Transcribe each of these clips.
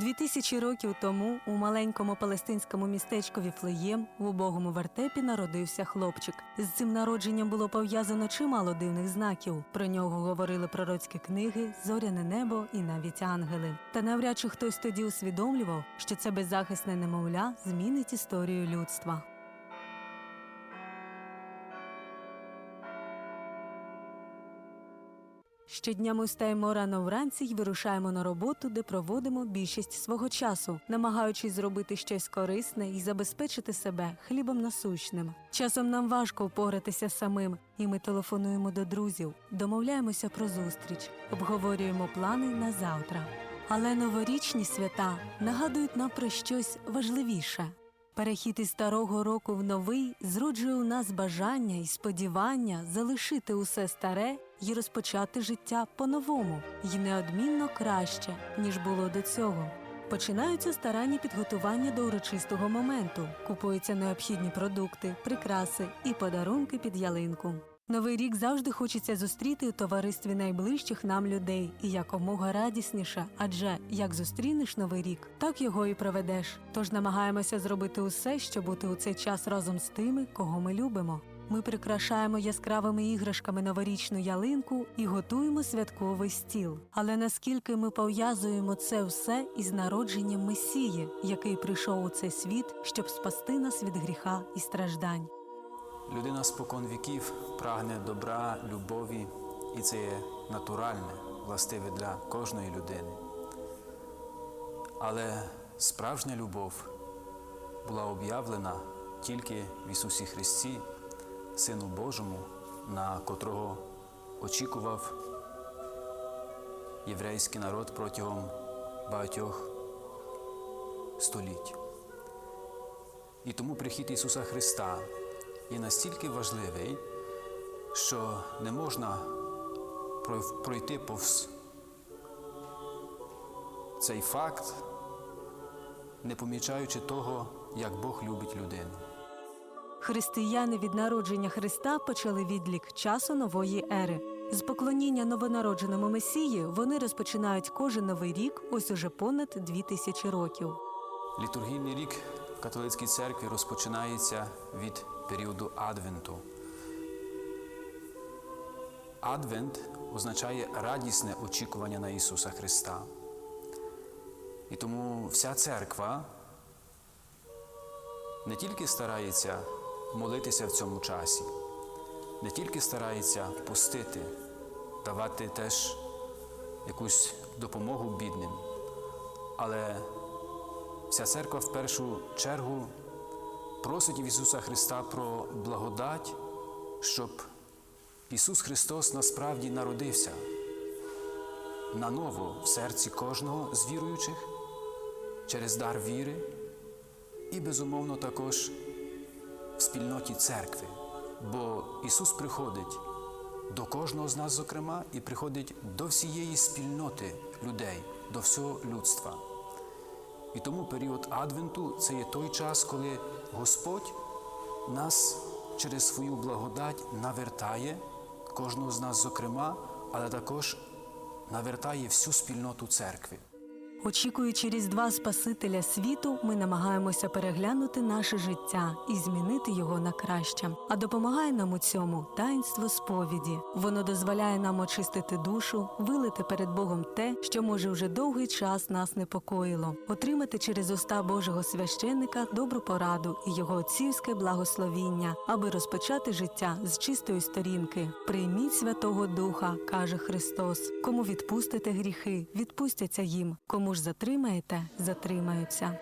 Дві тисячі років тому у маленькому палестинському містечку Віфлеєм в убогому вертепі народився хлопчик. З цим народженням було пов'язано чимало дивних знаків. Про нього говорили пророцькі книги, зоряне небо і навіть ангели. Та навряд чи хтось тоді усвідомлював, що це беззахисне немовля змінить історію людства. Щодня ми встаємо рано вранці й вирушаємо на роботу, де проводимо більшість свого часу, намагаючись зробити щось корисне і забезпечити себе хлібом насущним. Часом нам важко впоратися самим, і ми телефонуємо до друзів, домовляємося про зустріч, обговорюємо плани на завтра. Але новорічні свята нагадують нам про щось важливіше. Перехід із старого року в новий зроджує у нас бажання і сподівання залишити усе старе і розпочати життя по-новому, і неодмінно краще, ніж було до цього. Починаються старанні підготування до урочистого моменту, купуються необхідні продукти, прикраси і подарунки під ялинку. Новий рік завжди хочеться зустріти у товаристві найближчих нам людей і якомога радісніше, адже як зустрінеш новий рік, так його і проведеш. Тож намагаємося зробити усе, щоб бути у цей час разом з тими, кого ми любимо. Ми прикрашаємо яскравими іграшками новорічну ялинку і готуємо святковий стіл. Але наскільки ми пов'язуємо це все із народженням Месії, який прийшов у цей світ, щоб спасти нас від гріха і страждань. Людина спокон віків прагне добра, любові, і це є натуральне, властиве для кожної людини. Але справжня любов була об'явлена тільки в Ісусі Христі, Сину Божому, на котрого очікував єврейський народ протягом багатьох століть. І тому прихід Ісуса Христа є настільки важливий, що не можна пройти повз цей факт, не помічаючи того, як Бог любить людину. Християни від народження Христа почали відлік часу нової ери. З поклоніння новонародженому Месії вони розпочинають кожен новий рік, ось уже понад дві тисячі років. Літургійний рік в католицькій церкві розпочинається від періоду Адвенту. Адвент означає радісне очікування на Ісуса Христа. І тому вся церква не тільки старається молитися в цьому часі, не тільки старається постити, давати теж якусь допомогу бідним, але Вся церква в першу чергу просить Ісуса Христа про благодать, щоб Ісус Христос насправді народився наново в серці кожного з віруючих через дар віри і, безумовно, також в спільноті церкви. Бо Ісус приходить до кожного з нас, зокрема, і приходить до всієї спільноти людей, до всього людства. І тому період Адвенту це є той час, коли Господь нас через свою благодать навертає, кожного з нас, зокрема, але також навертає всю спільноту церкви. Очікуючи Різдва Спасителя світу, ми намагаємося переглянути наше життя і змінити його на краще. А допомагає нам у цьому таїнство сповіді. Воно дозволяє нам очистити душу, вилити перед Богом те, що може вже довгий час нас непокоїло, отримати через уста Божого священника добру пораду і його отцівське благословіння, аби розпочати життя з чистої сторінки. Прийміть Святого Духа, каже Христос. Кому відпустите гріхи, відпустяться їм. Кому ж затримаєте, затримаються.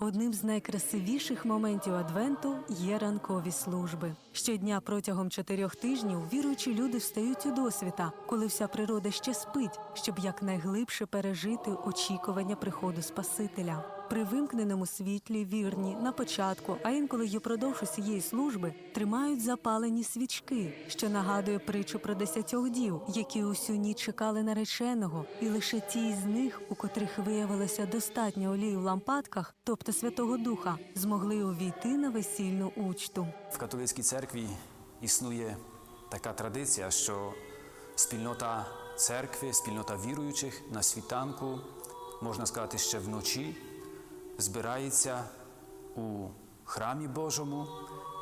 Одним з найкрасивіших моментів Адвенту є ранкові служби. Щодня протягом чотирьох тижнів віруючі люди встають у досвіта, коли вся природа ще спить, щоб якнайглибше пережити очікування приходу Спасителя. При вимкненому світлі вірні на початку, а інколи й упродовж усієї служби тримають запалені свічки, що нагадує притчу про десятьох дів, які усю ніч чекали нареченого, і лише ті із них, у котрих виявилося достатньо олії в лампадках, тобто Святого Духа, змогли увійти на весільну учту. В католицькій церкві існує така традиція, що спільнота церкви, спільнота віруючих на світанку, можна сказати, ще вночі, збирається у храмі Божому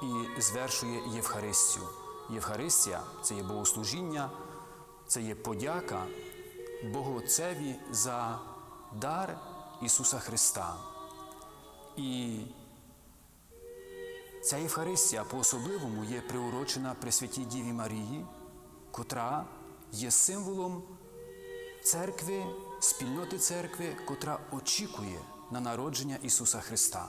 і звершує Євхаристію. Євхаристія це є богослужіння, це є подяка Богу Отцеві за дар Ісуса Христа. І Ця Євхаристія по-особливому є приурочена Пресвятій Діві Марії, котра є символом церкви, спільноти церкви, котра очікує на народження Ісуса Христа.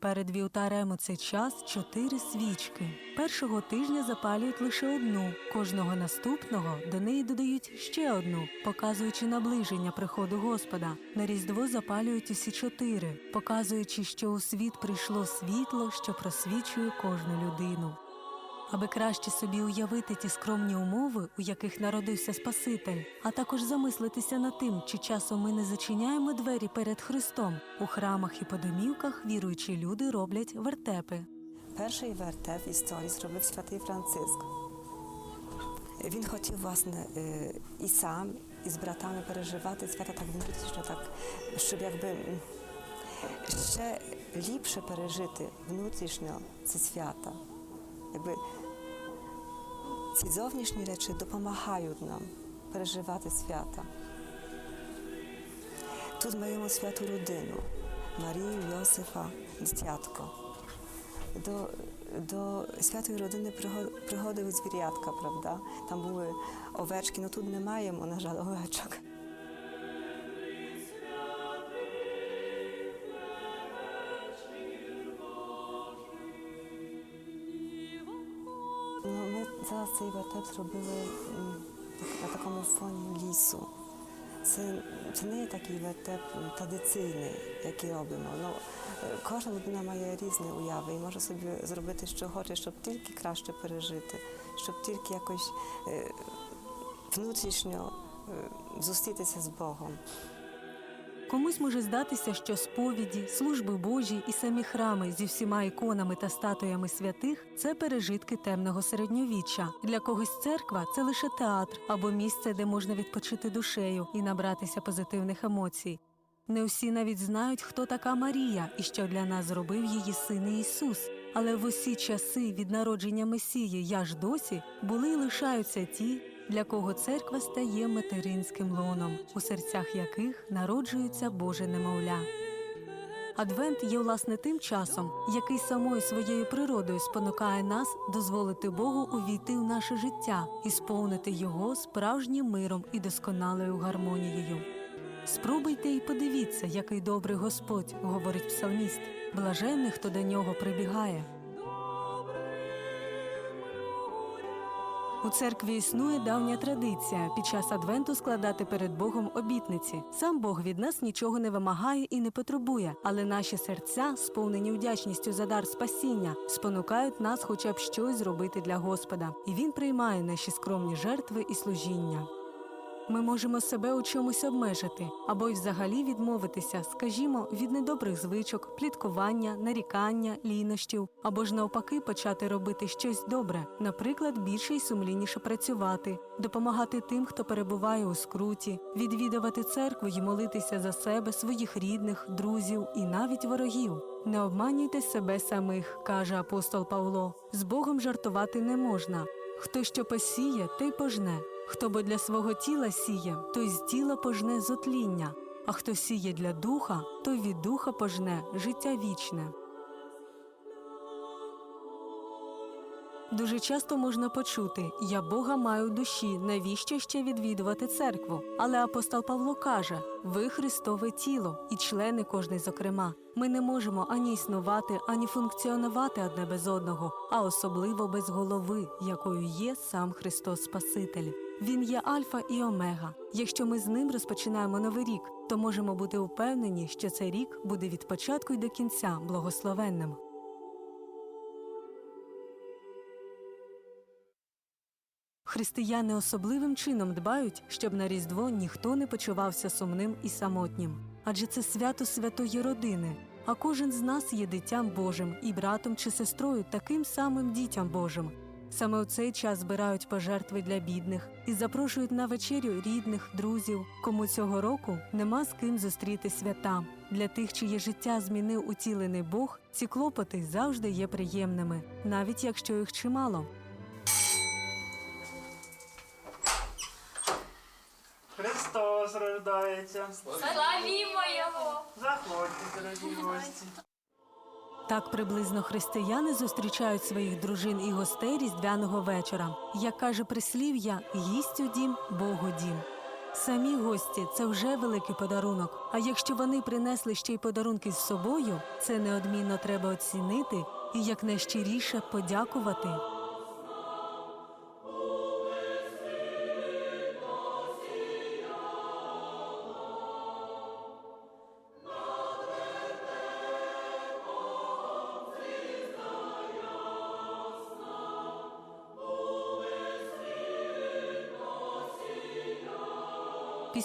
Перед вівтарем у цей час чотири свічки. Першого тижня запалюють лише одну, кожного наступного до неї додають ще одну, показуючи наближення приходу Господа. На Різдво запалюють усі чотири, показуючи, що у світ прийшло світло, що просвічує кожну людину. Аби краще собі уявити ті скромні умови, у яких народився Спаситель, а також замислитися над тим, чи часом ми не зачиняємо двері перед Христом. У храмах і по домівках віруючі люди роблять вертепи. Перший вертеп в історії зробив святий Франциск. Він хотів, власне, е, і сам, і з братами переживати свята так внутрішньо, так, щоб якби ще ліпше пережити внутрішньо ці свята. Якби ці зовнішні речі допомагають нам переживати свята. Тут маємо святу родину Марію, Йосифа, дитятко. До, до святої родини приходили звірятка, правда? Там були овечки, але тут не маємо, на жаль, овечок. Зараз цей вертеп зробили на такому фоні лісу. Це, це не такий вертеп традиційний, який робимо. Ну, кожна людина має різні уяви і може собі зробити, що хоче, щоб тільки краще пережити, щоб тільки якось е, внутрішньо е, зустрітися з Богом. Комусь може здатися, що сповіді, служби Божі і самі храми зі всіма іконами та статуями святих це пережитки темного середньовіччя. Для когось церква це лише театр або місце, де можна відпочити душею і набратися позитивних емоцій. Не всі навіть знають, хто така Марія і що для нас зробив її син Ісус. Але в усі часи від народження Месії я ж досі були і лишаються ті, для кого церква стає материнським лоном, у серцях яких народжується Боже немовля. Адвент є власне тим часом, який самою своєю природою спонукає нас дозволити Богу увійти в наше життя і сповнити його справжнім миром і досконалою гармонією. Спробуйте і подивіться, який добрий Господь, говорить псалміст, блаженний, хто до нього прибігає. У церкві існує давня традиція під час адвенту складати перед Богом обітниці. Сам Бог від нас нічого не вимагає і не потребує, але наші серця, сповнені вдячністю за дар спасіння, спонукають нас хоча б щось зробити для Господа, і він приймає наші скромні жертви і служіння. Ми можемо себе у чомусь обмежити або й взагалі відмовитися, скажімо, від недобрих звичок, пліткування, нарікання, лінощів, або ж навпаки почати робити щось добре, наприклад, більше й сумлінніше працювати, допомагати тим, хто перебуває у скруті, відвідувати церкву й молитися за себе, своїх рідних, друзів і навіть ворогів. Не обманюйте себе самих, каже апостол Павло. З Богом жартувати не можна. Хто що посіє, той пожне. Хто бо для свого тіла сіє, той з тіла пожне зотління, а хто сіє для духа, той від духа пожне життя вічне. Дуже часто можна почути Я Бога маю душі, навіщо ще відвідувати церкву? Але апостол Павло каже: ви Христове тіло і члени кожний зокрема. Ми не можемо ані існувати, ані функціонувати одне без одного, а особливо без голови, якою є сам Христос Спаситель. Він є Альфа і Омега. Якщо ми з ним розпочинаємо новий рік, то можемо бути впевнені, що цей рік буде від початку й до кінця благословенним. Християни особливим чином дбають, щоб на Різдво ніхто не почувався сумним і самотнім. Адже це свято святої родини, а кожен з нас є дитям Божим і братом чи сестрою таким самим дітям Божим. Саме у цей час збирають пожертви для бідних і запрошують на вечерю рідних, друзів, кому цього року нема з ким зустріти свята. Для тих, чиє життя змінив уцілений Бог, ці клопоти завжди є приємними, навіть якщо їх чимало. Христос рождається. Славімо Його! Заходьте, дорогі гості. Так приблизно християни зустрічають своїх дружин і гостей різдвяного вечора. Як каже прислів'я, їсть у дім, Богу дім. Самі гості це вже великий подарунок. А якщо вони принесли ще й подарунки з собою, це неодмінно треба оцінити і якнайщиріше подякувати.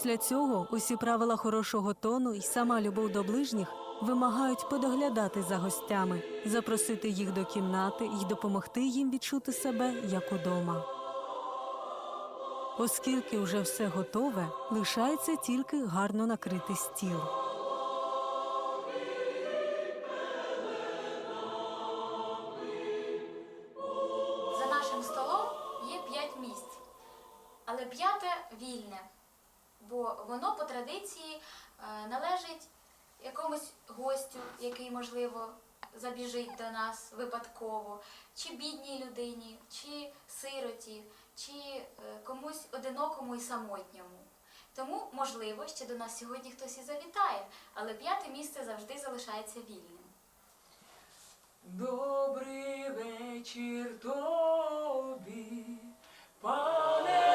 Після цього усі правила хорошого тону і сама любов до ближніх вимагають подоглядати за гостями, запросити їх до кімнати і допомогти їм відчути себе як удома. Оскільки вже все готове, лишається тільки гарно накрити стіл. Забіжить до нас випадково, чи бідній людині, чи сироті, чи е, комусь одинокому і самотньому. Тому, можливо, ще до нас сьогодні хтось і завітає, але п'яте місце завжди залишається вільним. Добрий вечір тобі, пане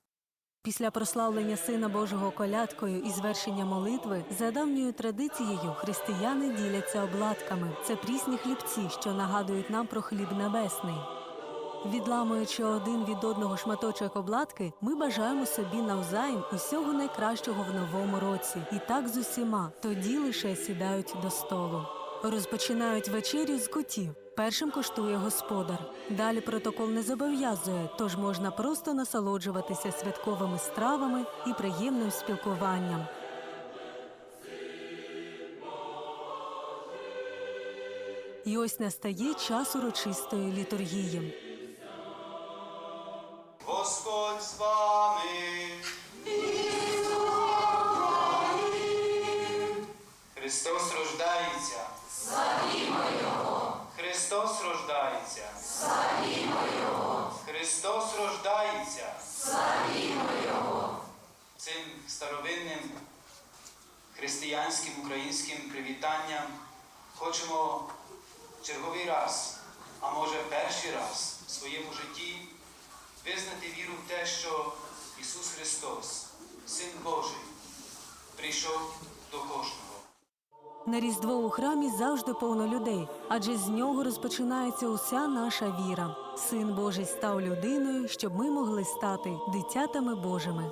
Після прославлення Сина Божого колядкою і звершення молитви за давньою традицією християни діляться обладками. Це прісні хлібці, що нагадують нам про хліб небесний. Відламуючи один від одного шматочок обладки, ми бажаємо собі навзаєм усього найкращого в новому році. І так з усіма, тоді лише сідають до столу. Розпочинають вечерю з котів. Першим коштує господар. Далі протокол не зобов'язує, тож можна просто насолоджуватися святковими стравами і приємним спілкуванням. І ось настає час урочистої літургії. Господь з вами. Христос рождається. Славімо Його! Христос рождається. Славімо Його! Христос рождається. Славімо Його! Цим старовинним християнським українським привітанням хочемо черговий раз, а може перший раз в своєму житті визнати віру в те, що Ісус Христос, Син Божий, прийшов до кожного. На Різдво у храмі завжди повно людей, адже з нього розпочинається уся наша віра. Син Божий став людиною, щоб ми могли стати дитятами Божими.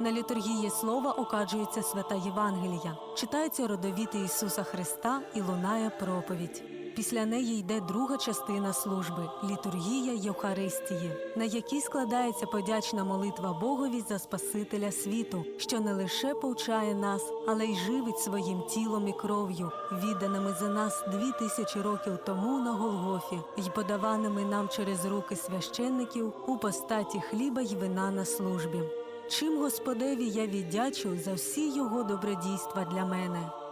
На літургії слова окаджується свята Євангелія, читається родовіти Ісуса Христа і лунає проповідь. Після неї йде друга частина служби літургія Євхаристії, на якій складається подячна молитва Богові за Спасителя світу, що не лише повчає нас, але й живить своїм тілом і кров'ю, відданими за нас дві тисячі років тому на Голгофі, й подаваними нам через руки священників у постаті хліба й вина на службі. Чим Господеві я віддячу за всі його добродійства для мене.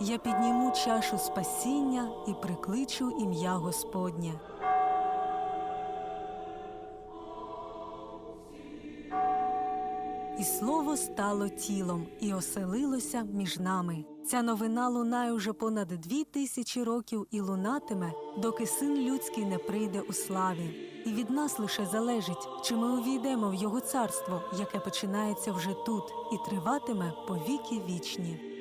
Я підніму чашу спасіння і прикличу ім'я Господнє. І слово стало тілом і оселилося між нами. Ця новина лунає уже понад дві тисячі років і лунатиме, доки син людський не прийде у славі. І від нас лише залежить, чи ми увійдемо в його царство, яке починається вже тут, і триватиме по віки вічні.